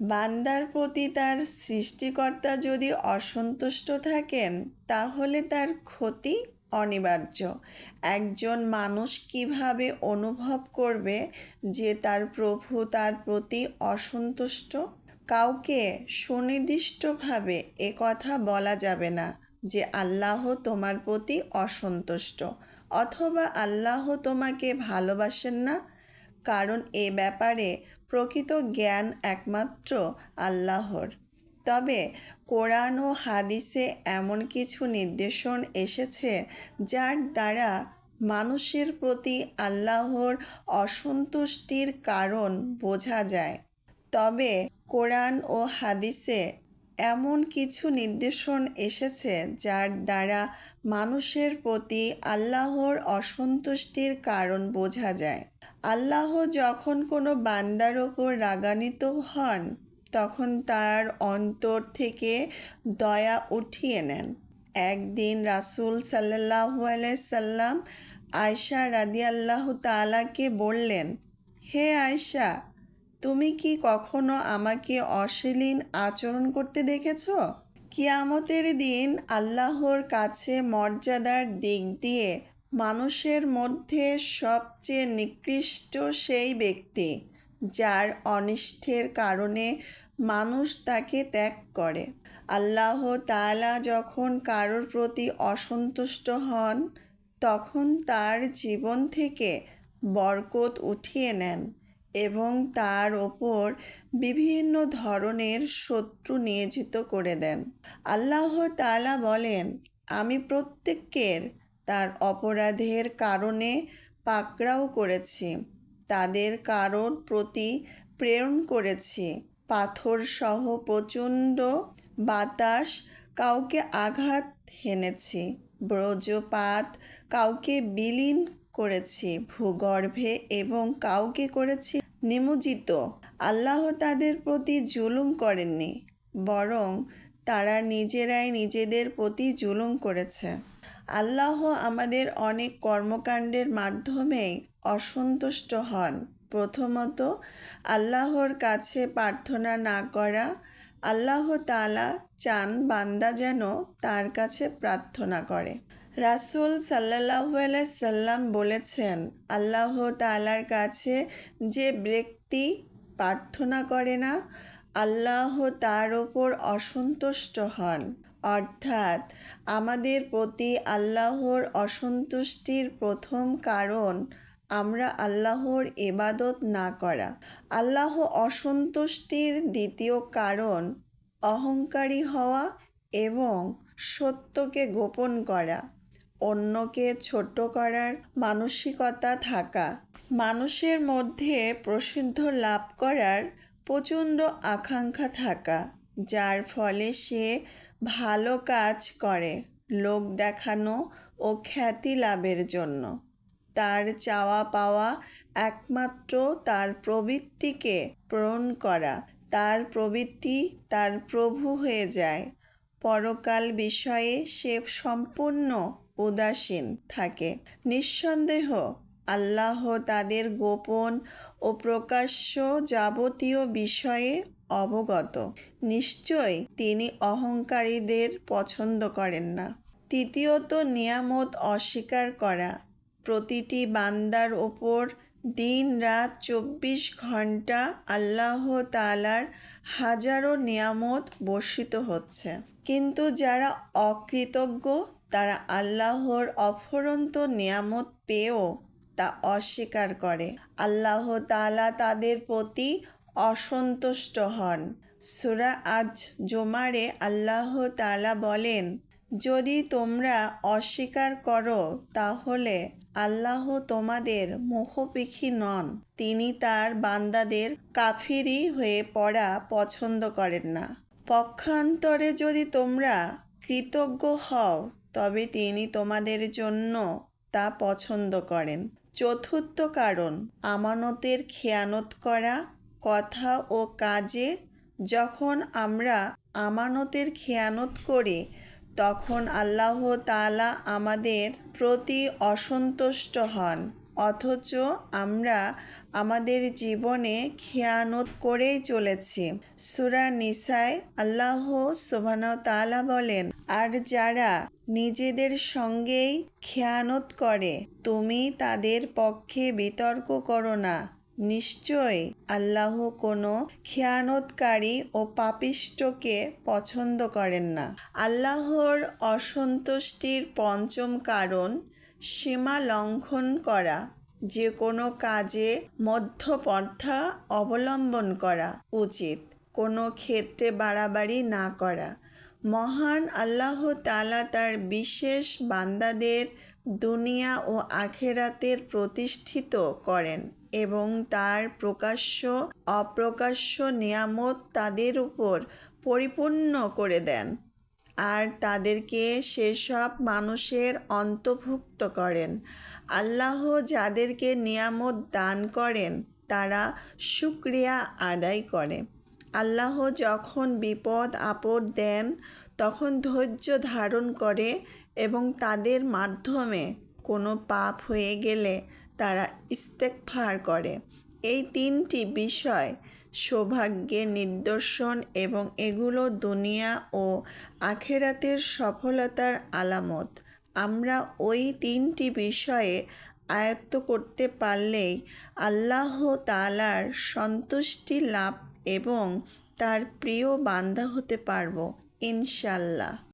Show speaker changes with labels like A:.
A: বান্দার প্রতি তার সৃষ্টিকর্তা যদি অসন্তুষ্ট থাকেন, তাহলে তার ক্ষতি অনিবার্য। একজন মানুষ কীভাবে অনুভব করবে যে তার প্রভু তার প্রতি অসন্তুষ্ট? কাউকে সুনির্দিষ্টভাবে এ কথা বলা যাবে না যে আল্লাহ তোমার প্রতি অসন্তুষ্ট, অথবা আল্লাহ তোমাকে ভালোবাসেন না। কারণ এ ব্যাপারে প্রকৃত জ্ঞান একমাত্র আল্লাহর। তবে কোরআন ও হাদিসে এমন কিছু নির্দেশন এসেছে যার দ্বারা মানুষের প্রতি আল্লাহর অসন্তুষ্টির কারণ বোঝা যায়। তবে কোরআন ও হাদিসে এমন কিছু নির্দেশন এসেছে যার দ্বারা মানুষের প্রতি আল্লাহর অসন্তুষ্টির কারণ বোঝা যায়। আল্লাহ যখন কোনো বান্দার ওপর রাগান্বিত হন, তখন তার অন্তর থেকে দয়া উঠিয়ে নেন। একদিন রাসুল সাল্লাহ সাল্লাম আয়সা রাদি রাদিয়াল্লাহু তালাকে বললেন, হে আয়সা তুমি কি কখনো আমাকে অশ্লীল আচরণ করতে দেখেছ? কিয়ামতের দিন আল্লাহর কাছে মর্যাদার দিক দিয়ে মানুষের মধ্যে সবচেয়ে নিকৃষ্ট সেই ব্যক্তি, যার অনিষ্টের কারণে মানুষ তাকে ত্যাগ করে। আল্লাহ তালা যখন কারোর প্রতি অসন্তুষ্ট হন, তখন তার জীবন থেকে বরকত উঠিয়ে নেন এবং তার ওপর বিভিন্ন ধরনের শত্রু নিয়োজিত করে দেন। আল্লাহ তালা বলেন, আমি প্রত্যেকের অপরাধের কারণে পাকড়াও করেছি। তাদের কারোর প্রতি প্রেরণ করেছি। পাথরসহ প্রচণ্ড বাতাস কাউকে আঘাত হেনেছি। ব্রজপাত কাউকে বিলীন করেছি। ভূগর্ভে এবং কাউকে করেছি নিমজ্জিত। আল্লাহ তাদের প্রতি জুলুম করেননি, বরং তারা নিজেরাই নিজেদের প্রতি জুলুম করেছে। আল্লাহ আমাদের অনেক কর্মকাণ্ডের মাধ্যমেই অসন্তুষ্ট হন। প্রথমত, আল্লাহর কাছে প্রার্থনা না করা। আল্লাহ তালা চান বান্দা যেন তার কাছে প্রার্থনা করে। রাসুল সাল্লাহ সাল্লাম বলেছেন, আল্লাহ তালার কাছে যে ব্যক্তি প্রার্থনা করে না, আল্লাহ তার ওপর অসন্তুষ্ট হন। অর্থাৎ আমাদের প্রতি আল্লাহর অসন্তুষ্টির প্রথম কারণ আমরা আল্লাহর এবাদত না করা। আল্লাহ অসন্তুষ্টির দ্বিতীয় কারণ অহংকারী হওয়া এবং সত্যকে গোপন করা, অন্যকে ছোট করার মানসিকতা থাকা। মানুষের মধ্যে প্রসিদ্ধ লাভ করার প্রচণ্ড আকাঙ্ক্ষা থাকা। যার ফলে সে ভালো কাজ করে, লোক দেখানো ও খ্যাতি লাভের জন্য। তার চাওয়া পাওয়া একমাত্র তার প্রবৃত্তিকে পূরণ করা। তার প্রবৃত্তি তার প্রভু হয়ে যায়। পরকাল বিষয়ে সে সম্পূর্ণ উদাসীন থাকে। নিঃসন্দেহ আল্লাহ তাদের গোপন ও প্রকাশ্য যাবতীয় বিষয়ে অবগত। নিশ্চয় তিনি অহংকারীদের পছন্দ করেন না। তৃতীয়ত, নিয়ামত অস্বীকার করা। প্রতিটি বান্দার ওপর দিন রাত চব্বিশ ঘণ্টা আল্লাহ তালার হাজারো নিয়ামত বর্ষিত হচ্ছে। কিন্তু যারা অকৃতজ্ঞ, তারা আল্লাহর অফরন্ত নিয়ামত পেয়েও তা অস্বীকার করে। আল্লাহ তালা তাদের প্রতি অসন্তুষ্ট হন। সুরা আজ জোমারে আল্লাহ তালা বলেন, যদি তোমরা অস্বীকার করো, তাহলে আল্লাহ তোমাদের মুখপিখি নন। তিনি তার বান্দাদের কাফিরি হয়ে পড়া পছন্দ করেন না। পক্ষান্তরে যদি তোমরা কৃতজ্ঞ হও, তবে তিনি তোমাদের জন্য তা পছন্দ করেন। চতুর্থ কারণ, আমানতের খেয়ানত করা, কথা ও কাজে যখন আমরা আমানতের খেয়ানত করি, তখন আল্লাহ তালা আমাদের প্রতি অসন্তুষ্ট হন। অথচ আমরা আমাদের জীবনে খেয়ানত করেই চলেছি। সুরা নিসায় আল্লাহ তালা বলেন, আর যারা নিজেদের সঙ্গেই খেয়ানত করে, তুমি তাদের পক্ষে বিতর্ক করো না। নিশ্চয় আল্লাহ কোনো খেয়ানতকারী ও পাপিষ্টকে পছন্দ করেন না। আল্লাহর অসন্তুষ্টির পঞ্চম কারণ সীমা লঙ্ঘন করা, যে কোনো কাজে মধ্যপন্থা অবলম্বন করা উচিত, কোনো ক্ষেত্রে বাড়াবাড়ি না করা। মহান আল্লাহ তালা তার বিশেষ বান্দাদের দুনিয়া ও আখেরাতের প্রতিষ্ঠিত করেন এবং তার প্রকাশ্য, অপ্রকাশ্য নিয়ামত তাদের উপর পরিপূর্ণ করে দেন। আর তাদেরকে সেসব মানুষের অন্তর্ভুক্ত করেন। আল্লাহ যাদেরকে নিয়ামত দান করেন, তারা শুক্রিয়া আদায় করে। আল্লাহ যখন বিপদ আপদ দেন, তখন ধৈর্য ধারণ করে এবং তাদের মাধ্যমে কোনো পাপ হয়ে গেলে তারা ইস্তেকফার করে। এই তিনটি বিষয় সৌভাগ্যের নিদর্শন এবং এগুলো দুনিয়া ও আখেরাতের সফলতার আলামত। আমরা ওই তিনটি বিষয়ে আয়ত্ত করতে পারলেই আল্লাহ তালার সন্তুষ্টি লাভ এবং তার প্রিয় বান্ধা হতে পারব ইনশাল্লাহ